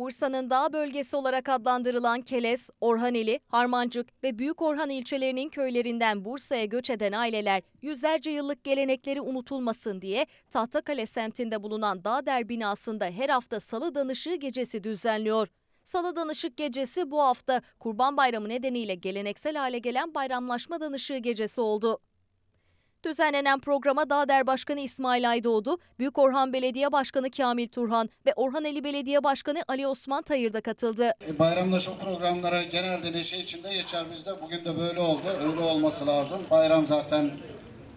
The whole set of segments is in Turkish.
Bursa'nın dağ bölgesi olarak adlandırılan Keles, Orhaneli, Harmancık ve Büyük Orhan ilçelerinin köylerinden Bursa'ya göç eden aileler yüzlerce yıllık gelenekleri unutulmasın diye Tahtakale semtinde bulunan Dağder binasında her hafta Salı Danışığı Gecesi düzenliyor. Salı Danışık Gecesi bu hafta Kurban Bayramı nedeniyle geleneksel hale gelen Bayramlaşma Danışığı Gecesi oldu. Düzenlenen programa Dağder Başkanı İsmail Aydoğdu, Büyük Orhan Belediye Başkanı Kamil Turhan ve Orhaneli Belediye Başkanı Ali Osman Tayır da katıldı. E, Bayramlaşma programları genelde neşe içinde geçer bizde. Bugün de böyle oldu. Öyle olması lazım. Bayram zaten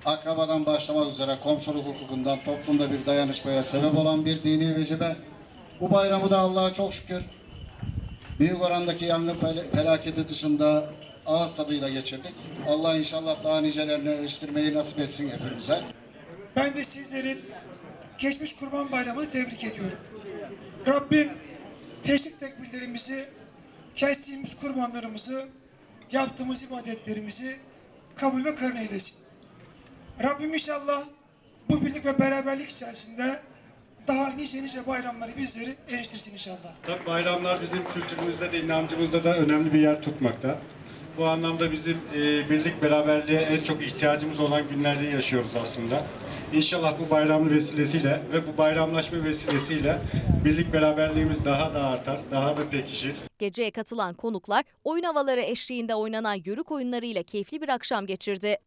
akrabadan başlamak üzere komşuluk hukukundan toplumda bir dayanışmaya sebep olan bir dini vecibe. Bu bayramı da Allah'a çok şükür büyük orandaki yangın fel- felaketi dışında ağız tadıyla geçirdik. Allah inşallah daha nicelerine eriştirmeyi nasip etsin hepimize. Ben de sizlerin geçmiş Kurban Bayramı'nı tebrik ediyorum. Rabbim teşrik tekbirlerimizi, kestiğimiz kurbanlarımızı, yaptığımız ibadetlerimizi kabul ve karın eylesin. Rabbim inşallah bu birlik ve beraberlik içerisinde daha nice nice bayramları bizleri eriştirsin inşallah. Tabii bayramlar bizim kültürümüzde de inancımızda da önemli bir yer tutmakta. Bu anlamda bizim e, birlik beraberliğe en çok ihtiyacımız olan günlerde yaşıyoruz aslında. İnşallah bu bayram vesilesiyle ve bu bayramlaşma vesilesiyle birlik beraberliğimiz daha da artar, daha da pekişir. Geceye katılan konuklar oyun havaları eşliğinde oynanan yörük oyunlarıyla keyifli bir akşam geçirdi.